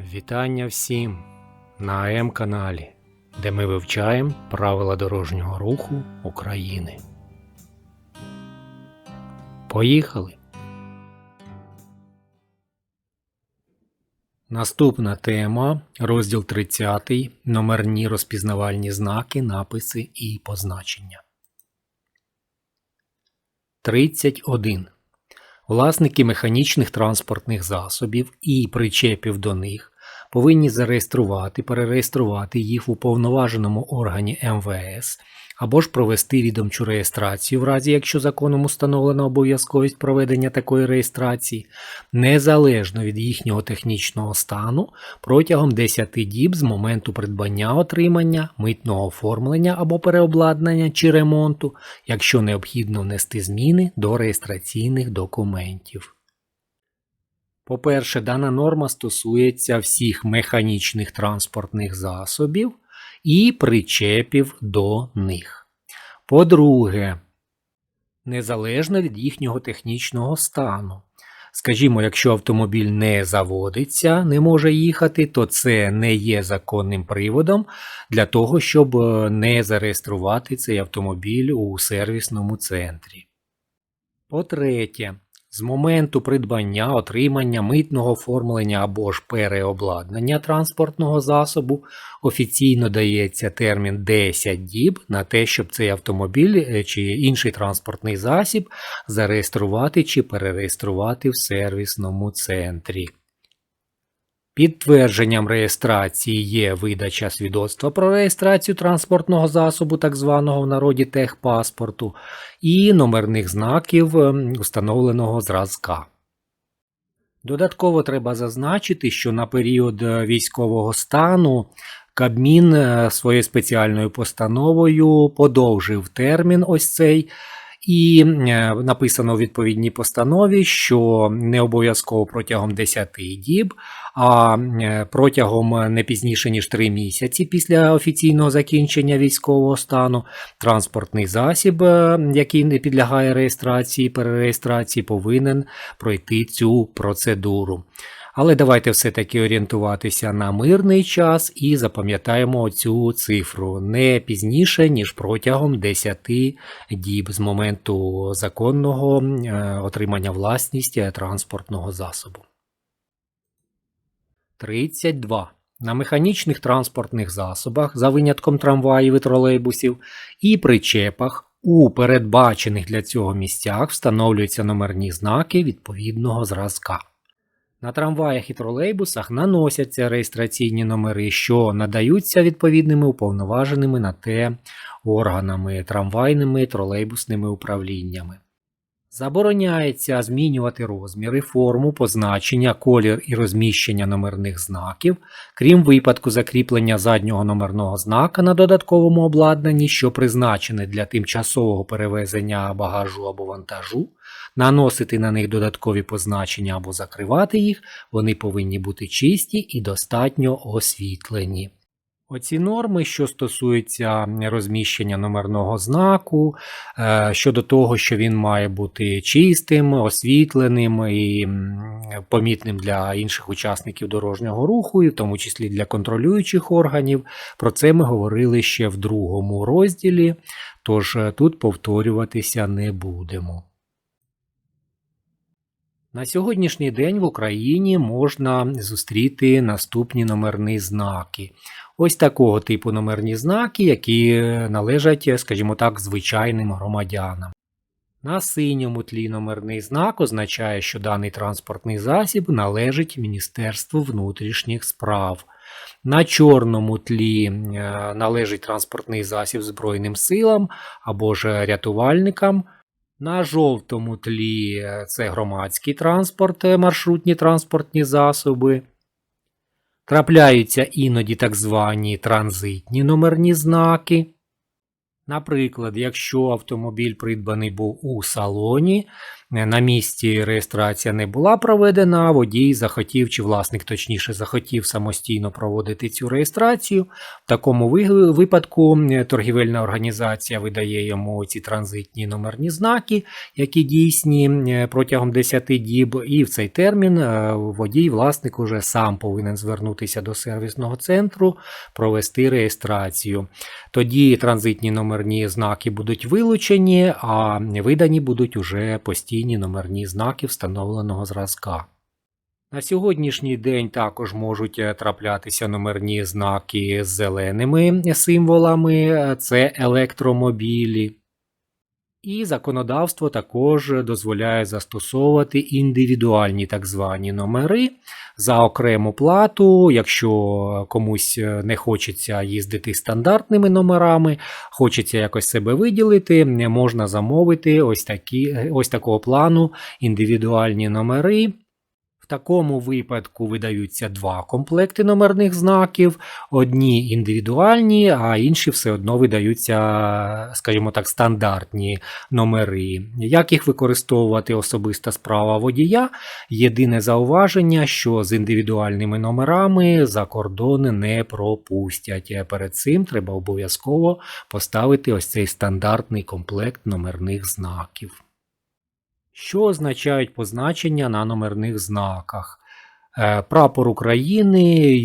Вітання всім на АМ каналі, де ми вивчаємо правила дорожнього руху України. Поїхали! Наступна тема, розділ 30, номерні розпізнавальні знаки, написи і позначення. 31. Власники механічних транспортних засобів і причепів до них повинні зареєструвати, перереєструвати їх в уповноваженому органі МВС або ж провести відомчу реєстрацію, в разі якщо законом установлена обов'язковість проведення такої реєстрації, незалежно від їхнього технічного стану протягом 10 діб з моменту придбання отримання, митного оформлення або переобладнання чи ремонту, якщо необхідно внести зміни до реєстраційних документів. По-перше, дана норма стосується всіх механічних транспортних засобів і причепів до них. По-друге, незалежно від їхнього технічного стану. Скажімо, якщо автомобіль не заводиться, не може їхати, то це не є законним приводом для того, щоб е, не зареєструвати цей автомобіль у сервісному центрі. По-третє, з моменту придбання, отримання, митного оформлення або ж переобладнання транспортного засобу офіційно дається термін 10 діб на те, щоб цей автомобіль е, чи інший транспортний засіб зареєструвати чи перереєструвати в сервісному центрі. Підтвердженням реєстрації є видача свідоцтва про реєстрацію транспортного засобу, так званого в народі техпаспорту, і номерних знаків ем, установленого зразка. Додатково треба зазначити, що на період е, військового стану Кабмін е, своєю спеціальною постановою подовжив термін ось цей. І е, написано у відповідній постанові, що не обов'язково протягом 10 діб, а е, протягом не пізніше ніж 3 місяці після офіційного закінчення військового стану транспортний засіб, е, який не підлягає реєстрації, перереєстрації, повинен пройти цю процедуру. Але давайте все-таки орієнтуватися на мирний час і запам'ятаємо цю цифру не пізніше, ніж протягом 10 діб з моменту законного е, отримання власності транспортного засобу. 32. На механічних транспортних засобах, за винятком трамваїв і тролейбусів, і причепах у передбачених для цього місцях встановлюються номерні знаки відповідного зразка. На трамваях і тролейбусах наносяться реєстраційні номери, що надаються відповідними уповноваженими на те органами трамвайними тролейбусними управліннями. Забороняється змінювати розміри, форму, позначення, колір і розміщення номерних знаків, крім випадку закріплення заднього номерного знака на додатковому обладнанні, що призначене для тимчасового перевезення багажу або вантажу, наносити на них додаткові позначення або закривати їх, вони повинні бути чисті і достатньо освітлені. Оці норми, що стосуються розміщення номерного знаку, е, щодо того, що він має бути чистим, освітленим і помітним для інших учасників дорожнього руху, і в тому числі для контролюючих органів, про це ми говорили ще в другому розділі, тож е, тут повторюватися не будемо. На сьогоднішній день в Україні можна зустріти наступні номерні знаки. Ось такого типу номерні знаки, які належать, скажімо так, звичайним громадянам. На синьому тлі номерний знак означає, що даний транспортний засіб належить Міністерству внутрішніх справ. На чорному тлі е, належить транспортний засіб Збройним силам або ж рятувальникам. На жовтому тлі е, це громадський транспорт, е, маршрутні транспортні засоби. Трапляються іноді так звані транзитні номерні знаки. Наприклад, якщо автомобіль придбаний був у салоні, на місці реєстрація не була проведена, водій захотів, чи власник точніше захотів самостійно проводити цю реєстрацію. В такому випадку е, торгівельна організація видає йому ці транзитні номерні знаки, які дійсні е, протягом 10 діб, і в цей термін е, водій, власник уже сам повинен звернутися до сервісного центру, провести реєстрацію. Тоді транзитні номерні знаки будуть вилучені, а видані будуть уже постійні номерні знаки встановленого зразка. На сьогоднішній день також можуть е, траплятися номерні знаки з зеленими символами, е, це електромобілі. І законодавство також дозволяє застосовувати індивідуальні так звані номери за окрему плату. Якщо комусь не хочеться їздити стандартними номерами, хочеться якось себе виділити, можна замовити ось, такі, ось такого плану індивідуальні номери. В такому випадку видаються два комплекти номерних знаків, одні індивідуальні, а інші все одно видаються, скажімо так, стандартні номери. Як їх використовувати особиста справа водія? Єдине зауваження, що з індивідуальними номерами за кордон не пропустять. Перед цим треба обов'язково поставити ось цей стандартний комплект номерних знаків. Що означають позначення на номерних знаках? Е, Прапор України,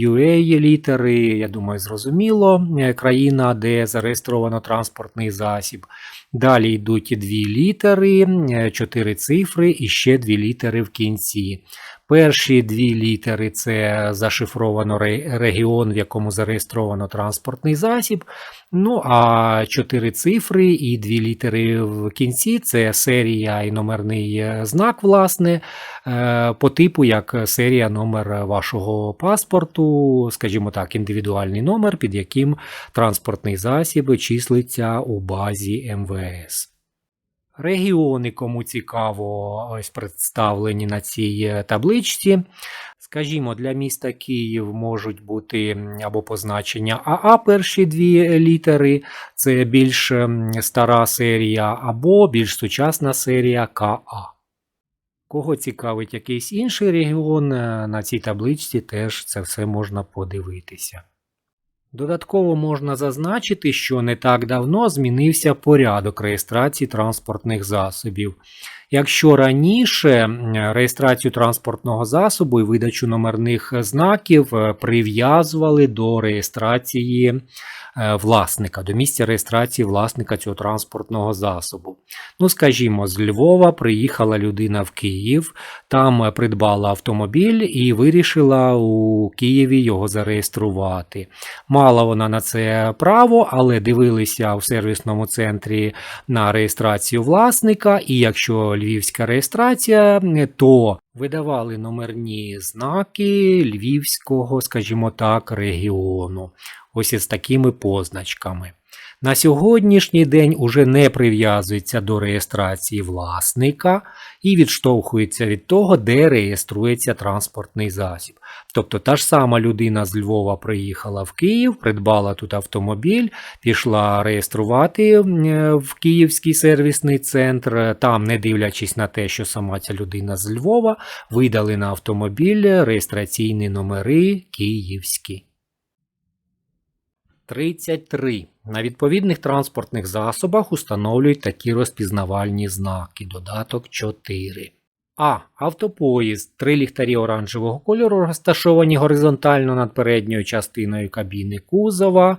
UA літери, я думаю, зрозуміло, е, країна, де зареєстровано транспортний засіб. Далі йдуть дві літери, е, чотири цифри і ще дві літери в кінці. Перші дві літери це зашифровано регіон, в якому зареєстровано транспортний засіб. Ну а чотири цифри і дві літери в кінці це серія і номерний е, знак, власне, е, по типу як серія номер вашого паспорту, скажімо так, індивідуальний номер, під яким транспортний засіб числиться у базі МВС. Регіони, кому цікаво, ось представлені на цій е, табличці. Скажімо, для міста Київ можуть бути або позначення АА перші дві літери, це більш стара серія, або більш сучасна серія КА. Кого цікавить якийсь інший регіон, е, на цій табличці теж це все можна подивитися. Додатково можна зазначити, що не так давно змінився порядок реєстрації транспортних засобів. Якщо раніше реєстрацію транспортного засобу і видачу номерних знаків е, прив'язували до реєстрації е, власника, до місця реєстрації власника цього транспортного засобу. Ну, скажімо, з Львова приїхала людина в Київ, там е, придбала автомобіль і вирішила у Києві його зареєструвати. Мала вона на це право, але дивилися у сервісному центрі на реєстрацію власника, і якщо львівська реєстрація, то видавали номерні знаки львівського, скажімо так, регіону. Ось із такими позначками. На сьогоднішній день уже не прив'язується до реєстрації власника і відштовхується від того, де реєструється транспортний засіб. Тобто та ж сама людина з Львова приїхала в Київ, придбала тут автомобіль, пішла реєструвати в Київський сервісний центр. Там, не дивлячись на те, що сама ця людина з Львова, видали на автомобіль реєстраційні номери київські. 33. На відповідних транспортних засобах установлюють такі розпізнавальні знаки. Додаток 4. А. Автопоїзд. Три ліхтарі оранжевого кольору розташовані горизонтально над передньою частиною кабіни кузова.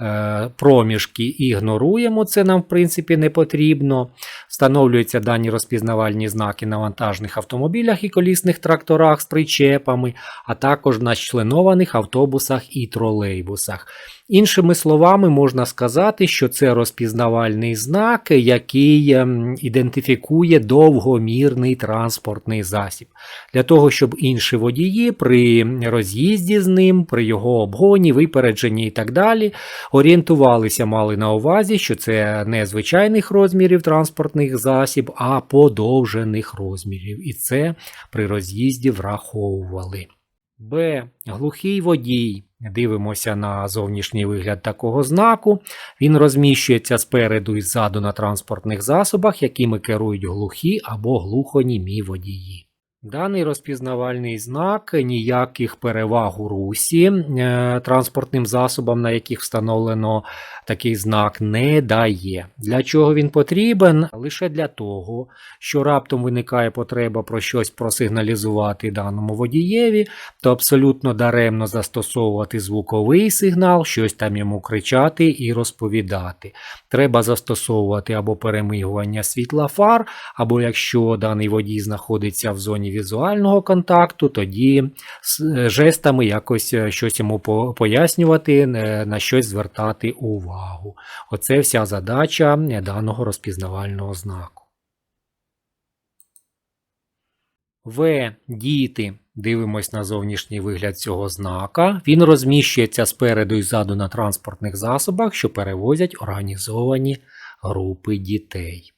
Е, Проміжки ігноруємо, це нам в принципі не потрібно. Встановлюються дані розпізнавальні знаки на вантажних автомобілях і колісних тракторах з причепами, а також на членованих автобусах і тролейбусах. Іншими словами, можна сказати, що це розпізнавальний знак, який ем, ідентифікує довгомірний транспортний засіб. Для того, щоб інші водії при роз'їзді з ним, при його обгоні, випередженні і так далі, орієнтувалися, мали на увазі, що це не звичайних розмірів транспортних засіб, а подовжених розмірів. І це при роз'їзді враховували. Б. Глухий водій. Дивимося на зовнішній вигляд такого знаку. Він розміщується спереду і ззаду на транспортних засобах, якими керують глухі або глухонімі водії. Даний розпізнавальний знак ніяких переваг у русі е, транспортним засобам, на яких встановлено такий знак, не дає. Для чого він потрібен? Лише для того, що раптом виникає потреба про щось просигналізувати даному водієві, то абсолютно даремно застосовувати звуковий сигнал, щось там йому кричати і розповідати. Треба застосовувати або перемигування світла фар, або якщо даний водій знаходиться в зоні візуального контакту, тоді е, жестами якось е, щось йому пояснювати, е, на щось звертати увагу. Оце вся задача даного розпізнавального знаку. В. Діти. Дивимось на зовнішній вигляд цього знака. Він розміщується спереду і ззаду на транспортних засобах, що перевозять організовані групи дітей.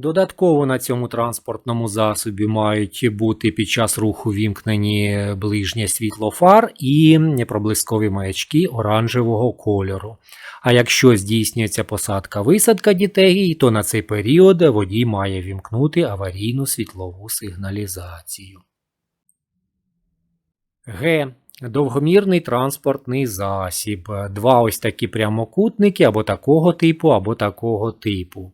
Додатково на цьому транспортному засобі мають бути під час руху вімкнені ближнє світло фар і проблискові маячки оранжевого кольору. А якщо здійснюється посадка-висадка дітей, то на цей період водій має вімкнути аварійну світлову сигналізацію. Г. Довгомірний транспортний засіб. Два ось такі прямокутники або такого типу, або такого типу.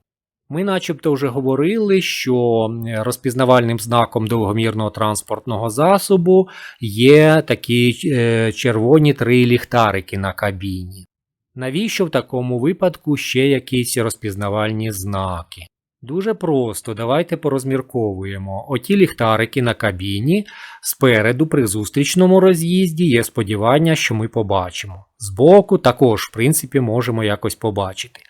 Ми начебто вже говорили, що розпізнавальним знаком довгомірного транспортного засобу є такі е, червоні три ліхтарики на кабіні. Навіщо в такому випадку ще якісь розпізнавальні знаки? Дуже просто, давайте порозмірковуємо. Оті ліхтарики на кабіні спереду при зустрічному роз'їзді є сподівання, що ми побачимо. Збоку також, в принципі, можемо якось побачити.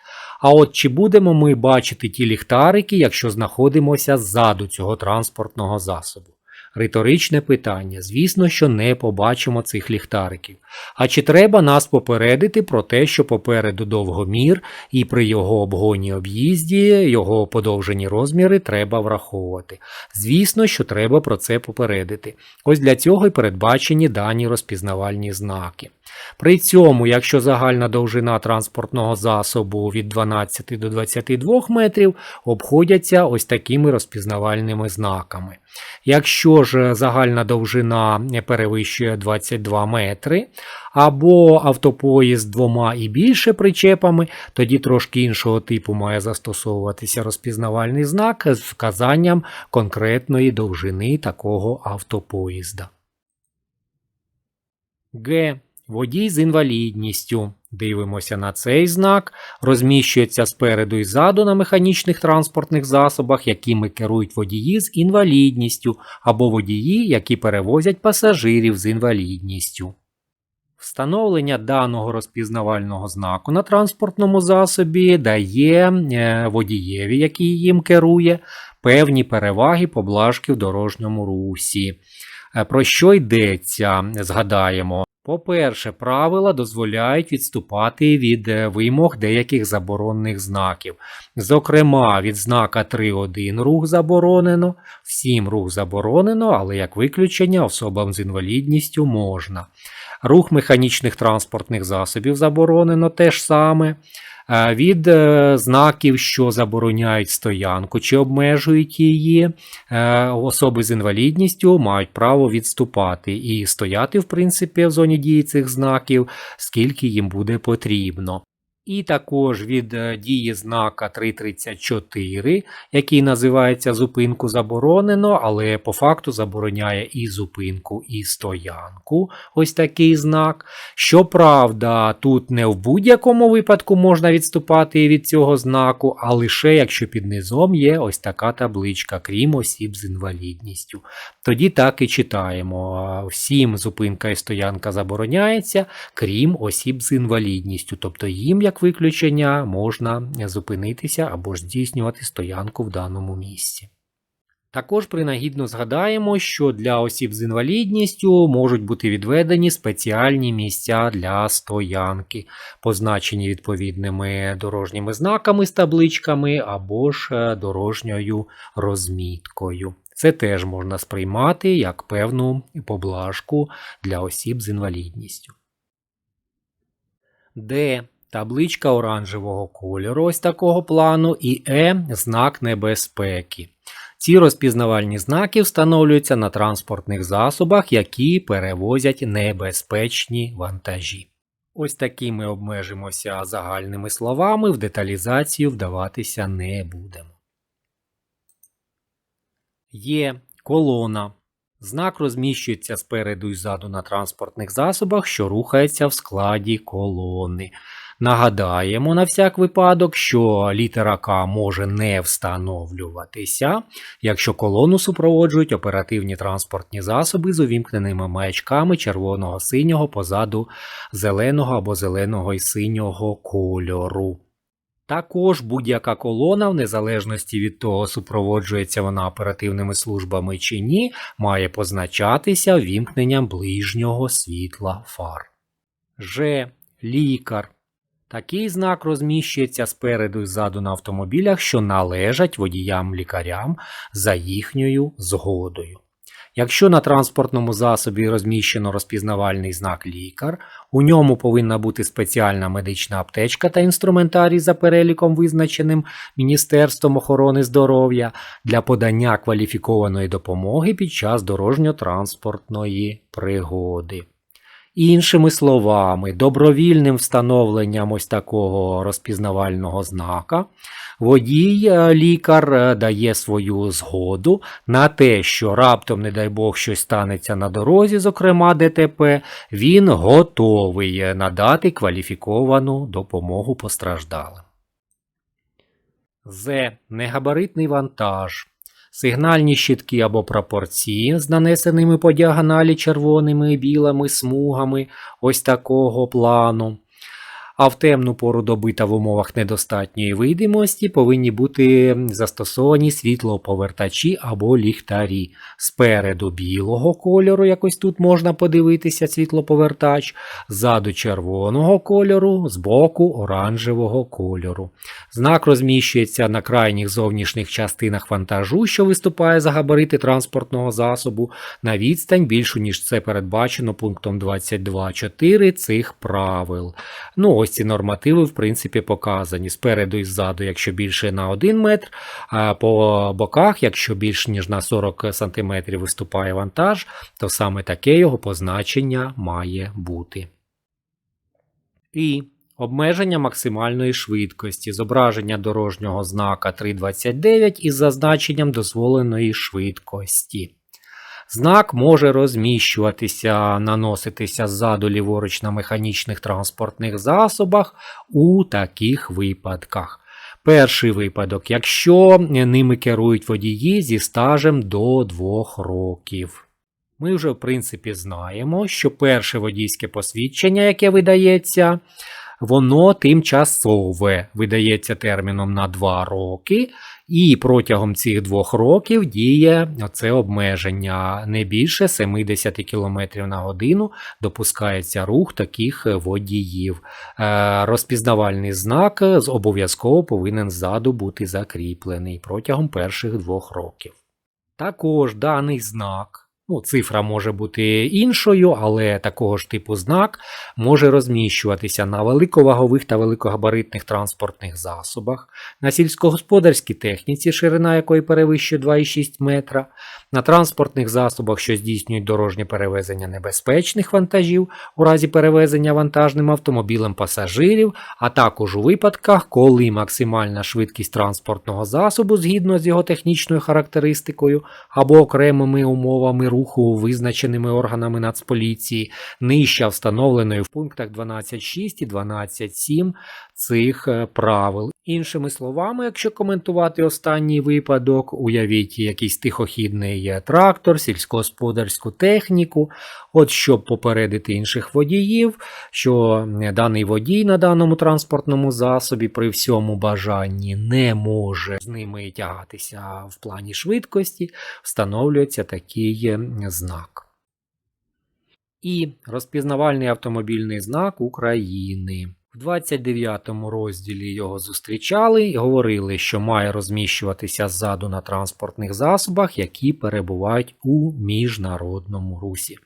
А от чи будемо ми бачити ті ліхтарики, якщо знаходимося ззаду цього транспортного засобу? Риторичне питання. Звісно, що не побачимо цих ліхтариків. А чи треба нас попередити про те, що попереду довгомір, і при його обгоні об'їзді його подовжені розміри треба враховувати? Звісно, що треба про це попередити. Ось для цього й передбачені дані розпізнавальні знаки. При цьому, якщо загальна довжина транспортного засобу від 12 до 22 метрів, обходяться ось такими розпізнавальними знаками. Якщо ж загальна довжина перевищує 22 метри, або автопоїзд двома і більше причепами, тоді трошки іншого типу має застосовуватися розпізнавальний знак з вказанням конкретної довжини такого автопоїзда. Г. Водій з інвалідністю. Дивимося на цей знак. Розміщується спереду і ззаду на механічних транспортних засобах, якими керують водії з інвалідністю, або водії, які перевозять пасажирів з інвалідністю. Встановлення даного розпізнавального знаку на транспортному засобі дає е, водієві, який їм керує, певні переваги поблажки в дорожньому русі. Е, Про що йдеться? Згадаємо. По-перше, правила дозволяють відступати від е, вимог деяких заборонених знаків. Зокрема, від знака 3.1 рух заборонено, всім рух заборонено, але як виключення особам з інвалідністю можна. Рух механічних транспортних засобів заборонено теж саме. Е, Від е, знаків, що забороняють стоянку чи обмежують її, е, особи з інвалідністю мають право відступати і стояти, в принципі, в зоні дії цих знаків, скільки їм буде потрібно. І також від е, дії знака 334, який називається зупинку заборонено, але по факту забороняє і зупинку, і стоянку. Ось такий знак. Щоправда, тут не в будь-якому випадку можна відступати від цього знаку, а лише якщо під низом є ось така табличка, крім осіб з інвалідністю. Тоді так і читаємо. Всім зупинка і стоянка забороняється, крім осіб з інвалідністю. Тобто їм, як виключення, можна зупинитися або ж здійснювати стоянку в даному місці. Також принагідно згадаємо, що для осіб з інвалідністю можуть бути відведені спеціальні місця для стоянки, позначені відповідними дорожніми знаками з табличками або ж е, дорожньою розміткою. Це теж можна сприймати як певну поблажку для осіб з інвалідністю. Д. Табличка оранжевого кольору ось такого плану і Е знак небезпеки. Ці розпізнавальні знаки встановлюються на транспортних засобах, які перевозять небезпечні вантажі. Ось такими обмежимося загальними словами, в деталізацію вдаватися не будемо. Є колона. Знак розміщується спереду і ззаду на транспортних засобах, що рухається в складі колони. Нагадаємо на всяк випадок, що літера К може не встановлюватися, якщо колону супроводжують оперативні транспортні засоби з увімкненими маячками червоного синього позаду зеленого або зеленого і синього кольору. Також будь-яка колона, в незалежності від того, супроводжується вона оперативними службами чи ні, має позначатися вімкненням ближнього світла фар. Ж. Лікар. Такий знак розміщується спереду і ззаду на автомобілях, що належать водіям-лікарям за їхньою згодою. Якщо на транспортному засобі розміщено розпізнавальний знак лікар, у ньому повинна бути спеціальна медична аптечка та інструментарій за переліком, визначеним Міністерством охорони здоров'я для подання кваліфікованої допомоги під час дорожньо-транспортної пригоди. Іншими словами, добровільним встановленням ось такого розпізнавального знака водій е, лікар е, дає свою згоду на те, що раптом, не дай Бог, щось станеться на дорозі, зокрема ДТП, він готовий надати кваліфіковану допомогу постраждалим. З. Негабаритний вантаж. Сигнальні щитки або пропорції з нанесеними по діагоналі червоними і білими смугами ось такого плану. А в темну пору доби та в умовах недостатньої видимості повинні бути застосовані світлоповертачі або ліхтарі. Спереду білого кольору, якось тут можна подивитися світлоповертач, ззаду червоного кольору, збоку оранжевого кольору. Знак розміщується на крайніх зовнішніх частинах вантажу, що виступає за габарити транспортного засобу, на відстань більшу, ніж це передбачено пунктом 22.4 цих правил. Ну, ось ці нормативи, в принципі, показані. Спереду і ззаду, якщо більше на 1 метр, а по боках, якщо більше ніж на 40 см виступає вантаж, то саме таке його позначення має бути. І Обмеження максимальної швидкості, зображення дорожнього знака 329 із зазначенням дозволеної швидкості. Знак може розміщуватися, наноситися ззаду ліворуч на механічних транспортних засобах у таких випадках. Перший випадок, якщо ними керують водії зі стажем до 2 років. Ми вже, в принципі, знаємо, що перше водійське посвідчення, яке видається, воно тимчасове видається терміном на 2 роки, і протягом цих двох років діє це обмеження. Не більше 70 км на годину допускається рух таких водіїв. Е, розпізнавальний знак обов'язково повинен ззаду бути закріплений протягом перших двох років. Також даний знак. Ну, Цифра може бути іншою, але такого ж типу знак може розміщуватися на великовагових та великогабаритних транспортних засобах, на сільськогосподарській техніці, ширина якої перевищує 2,6 метра, на транспортних засобах, що здійснюють дорожнє перевезення небезпечних вантажів у разі перевезення вантажним автомобілем пасажирів, а також у випадках, коли максимальна швидкість транспортного засобу згідно з його технічною характеристикою або окремими умовами руху, визначеними органами Нацполіції, нижче встановленої в пунктах 12.6 і 12.7 цих е, правил. Іншими словами, якщо коментувати останній випадок, уявіть якийсь тихохідний трактор, сільськогосподарську техніку, от щоб попередити інших водіїв, що даний водій на даному транспортному засобі при всьому бажанні не може з ними тягатися в плані швидкості, встановлюється такий знак. І розпізнавальний автомобільний знак України. В 29 розділі його зустрічали і говорили, що має розміщуватися ззаду на транспортних засобах, які перебувають у міжнародному русі.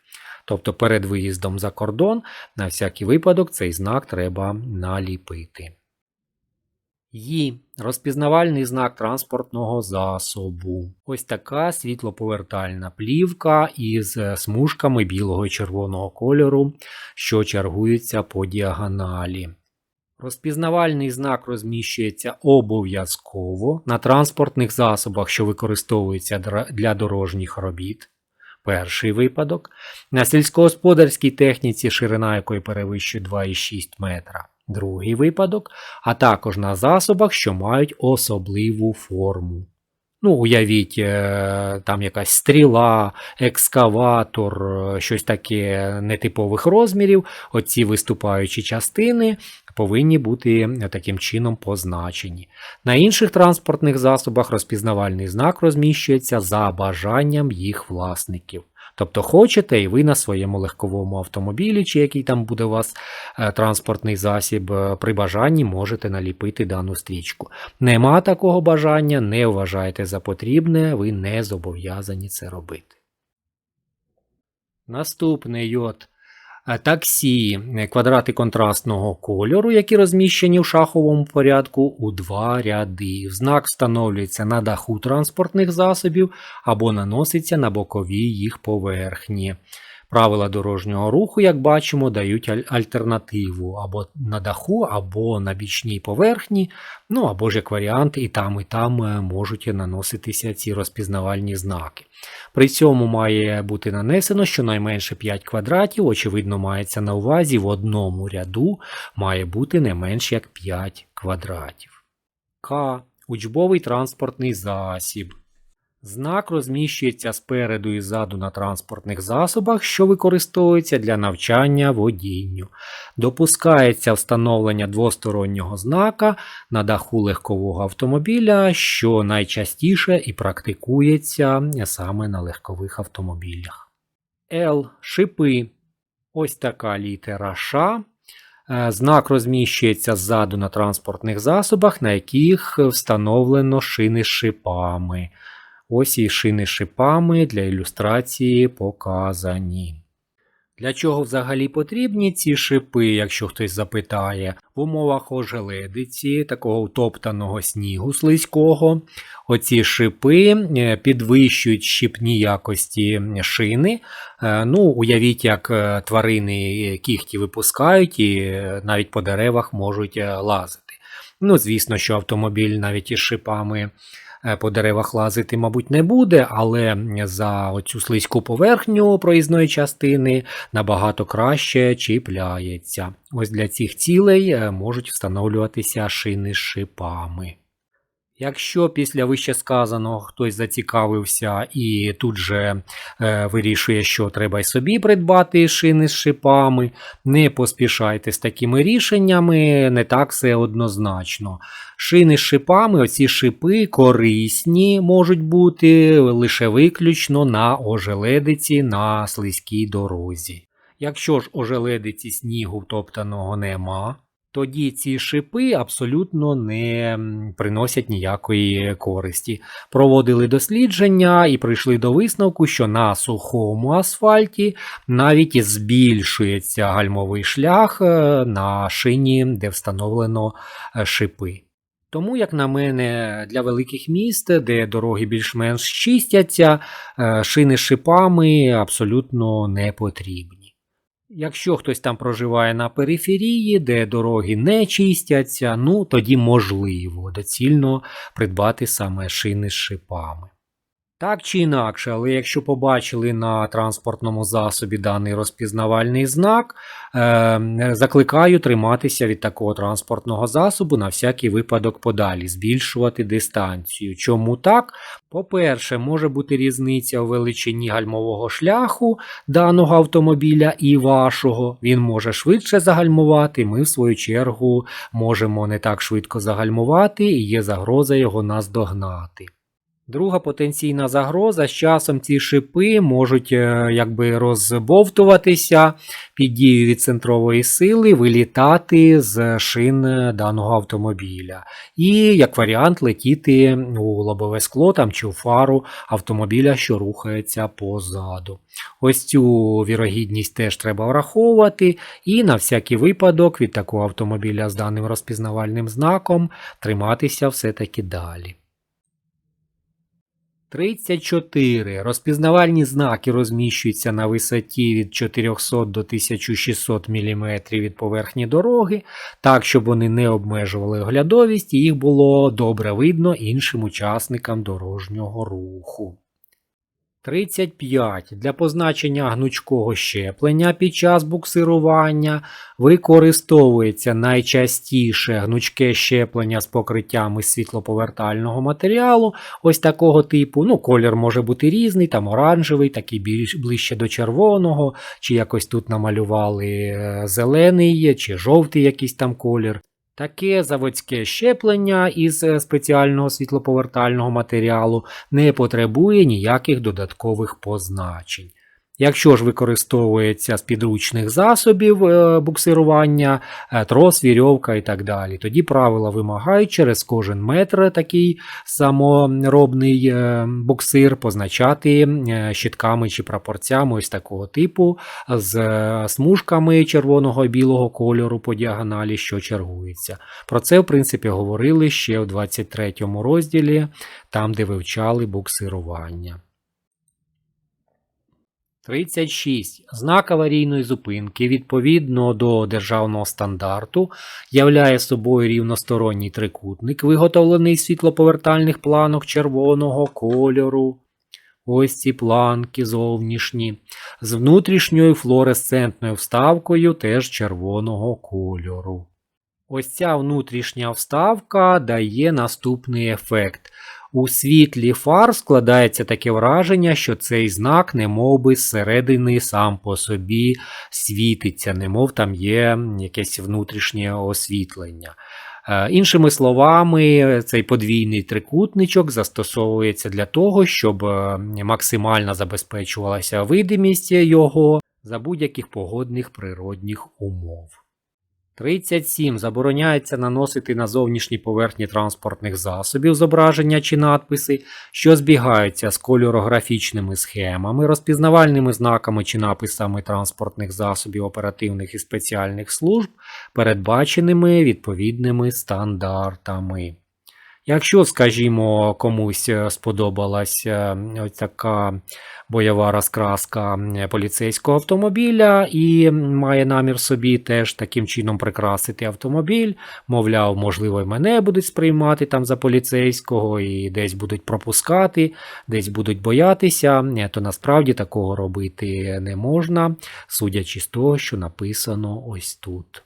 Тобто перед виїздом за кордон на всякий випадок цей знак треба наліпити. Ї. Розпізнавальний знак транспортного засобу. Ось така світлоповертальна плівка із смужками білого і червоного кольору, що чергуються по діагоналі. Розпізнавальний знак розміщується обов'язково на транспортних засобах, що використовуються для дорожніх робіт. Перший випадок. На сільськогосподарській техніці, ширина якої перевищує 2,6 метра. Другий випадок, а також на засобах, що мають особливу форму. Ну, уявіть, е, там якась стріла, екскаватор, е, щось таке нетипових розмірів. Оці виступаючі частини повинні бути таким чином позначені. На інших транспортних засобах розпізнавальний знак розміщується за бажанням їх власників. Тобто хочете, і ви на своєму легковому автомобілі, чи який там буде у вас е, транспортний засіб, е, при бажанні можете наліпити дану стрічку. Нема такого бажання, не вважайте за потрібне, ви не зобов'язані це робити. Наступний йод. Таксі е, квадрати контрастного кольору, які розміщені в шаховому порядку у два ряди. Знак встановлюється на даху транспортних засобів або наноситься на бокові їх поверхні. Правила дорожнього руху, як бачимо, дають альтернативу або на даху, або на бічній поверхні, ну або ж як варіант, і там, і там е, можуть наноситися ці розпізнавальні знаки. При цьому має бути нанесено щонайменше 5 квадратів, очевидно, мається на увазі в одному ряду має бути не менш як 5 квадратів. К. Учбовий транспортний засіб. Знак розміщується спереду і ззаду на транспортних засобах, що використовуються для навчання водінню. Допускається встановлення двостороннього знака на даху легкового автомобіля, що найчастіше і практикується саме на легкових автомобілях. Л. Шипи. Ось така літера Ш. Е, Знак розміщується ззаду на транспортних засобах, на яких встановлено шини з шипами. Ось і шини шипами для ілюстрації показані. Для чого взагалі потрібні ці шипи, якщо хтось запитає, в умовах ожеледиці, такого утоптаного снігу слизького, оці шипи е, підвищують щіпні якості шини. Е, Ну, уявіть, як е, тварини кіхті випускають і навіть по деревах можуть лазити. Ну, звісно, що автомобіль навіть із шипами по деревах лазити, мабуть, не буде, але за оцю слизьку поверхню проїзної частини набагато краще чіпляється. Ось для цих цілей е, можуть встановлюватися шини з шипами. Якщо після вищесказаного хтось зацікавився і тут же е, вирішує, що треба й собі придбати шини з шипами, не поспішайте з такими рішеннями, не так все однозначно. Шини з шипами, оці шипи корисні можуть бути лише виключно на ожеледиці на слизькій дорозі. Якщо ж ожеледиці снігу втоптаного нема, тоді ці шипи абсолютно не приносять ніякої користі. Проводили дослідження і прийшли до висновку, що на сухому асфальті навіть збільшується гальмовий шлях е, на шині, де встановлено е, шипи. Тому, як на мене, для великих міст, де дороги більш-менш чистяться, е, шини з шипами абсолютно не потрібні. Якщо хтось там проживає на периферії, де дороги не чистяться, ну тоді можливо доцільно придбати саме шини з шипами. Так чи інакше, але якщо побачили на транспортному засобі даний розпізнавальний знак, е, закликаю триматися від такого транспортного засобу на всякий випадок подалі, збільшувати дистанцію. Чому так? По-перше, може бути різниця у величині гальмового шляху даного автомобіля і вашого. Він може швидше загальмувати. Ми, в свою чергу, можемо не так швидко загальмувати і є загроза його наздогнати. Друга потенційна загроза з часом ці шипи можуть е, якби розбовтуватися під дією від центрової сили, вилітати з шин даного автомобіля. І як варіант летіти у лобове скло там, чи у фару автомобіля, що рухається позаду. Ось цю вірогідність теж треба враховувати, і на всякий випадок від такого автомобіля з даним розпізнавальним знаком триматися все-таки далі. 34. Розпізнавальні знаки розміщуються на висоті від 400 до 1600 мм від поверхні дороги, так, щоб вони не обмежували оглядовість і їх було добре видно іншим учасникам дорожнього руху. 35. Для позначення гнучкого щеплення під час буксирування використовується найчастіше гнучке щеплення з покриттями світлоповертального матеріалу, ось такого типу. Ну, Колір може бути різний, там оранжевий, такий більш ближче до червоного, чи якось тут намалювали е, зелений, чи жовтий якийсь там колір. Таке заводське щеплення із е, спеціального світлоповертального матеріалу не потребує ніяких додаткових позначень. Якщо ж використовується з підручних засобів е, буксирування, е, трос, вірьовка і так далі, тоді правила вимагають через кожен метр такий саморобний е, буксир позначати щитками чи прапорцями ось такого типу з смужками червоного і білого кольору по діагоналі, що чергується. Про це, в принципі, говорили ще у 23 розділі, там, де вивчали буксирування. 36. Знак аварійної зупинки відповідно до державного стандарту являє собою рівносторонній трикутник, виготовлений з світлоповертальних планок червоного кольору. Ось ці планки зовнішні, з внутрішньою флуоресцентною вставкою теж червоного кольору. Ось ця внутрішня вставка дає наступний ефект. У світлі фар складається таке враження, що цей знак, немов би зсередини сам по собі світиться, немов там є якесь внутрішнє освітлення. Е, іншими словами, цей подвійний трикутничок застосовується для того, щоб е, максимально забезпечувалася видимість його за будь-яких погодних природних умов. 37. Забороняється наносити на зовнішні поверхні транспортних засобів зображення чи надписи, що збігаються з кольорографічними схемами, розпізнавальними знаками чи написами транспортних засобів оперативних і спеціальних служб, передбаченими відповідними стандартами. Якщо, скажімо, комусь е, сподобалась е, ось така бойова розкраска поліцейського автомобіля і має намір собі теж таким чином прикрасити автомобіль, мовляв, можливо, і мене будуть сприймати там за поліцейського і десь будуть пропускати, десь будуть боятися, то насправді такого робити не можна, судячи з того, що написано ось тут.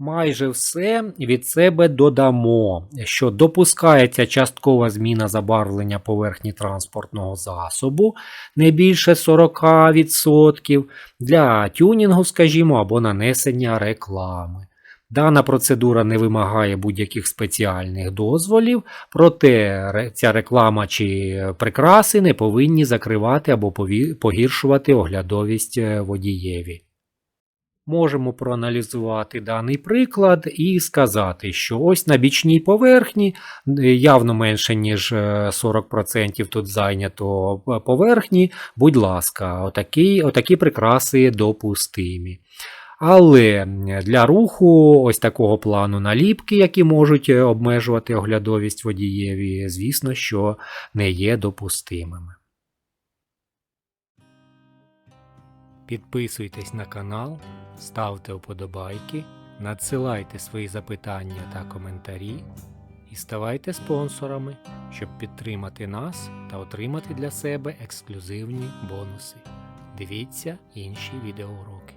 Майже все від себе додамо, що допускається часткова зміна забарвлення поверхні транспортного засобу не більше 40% для тюнінгу, скажімо, або нанесення реклами. Дана процедура не вимагає будь-яких спеціальних дозволів, проте ця реклама чи прикраси не повинні закривати або погіршувати оглядовість е, водієві. Можемо проаналізувати даний приклад і сказати, що ось на бічній поверхні е, явно менше, ніж 40% е, тут зайнято е, поверхні, будь ласка, отакі, отакі прикраси допустимі. Але для руху ось такого плану наліпки, які можуть обмежувати оглядовість водієві, звісно, що не є допустимими. Підписуйтесь на канал, ставте вподобайки, надсилайте свої запитання та коментарі і ставайте спонсорами, щоб підтримати нас та отримати для себе ексклюзивні бонуси. Дивіться інші відеоуроки.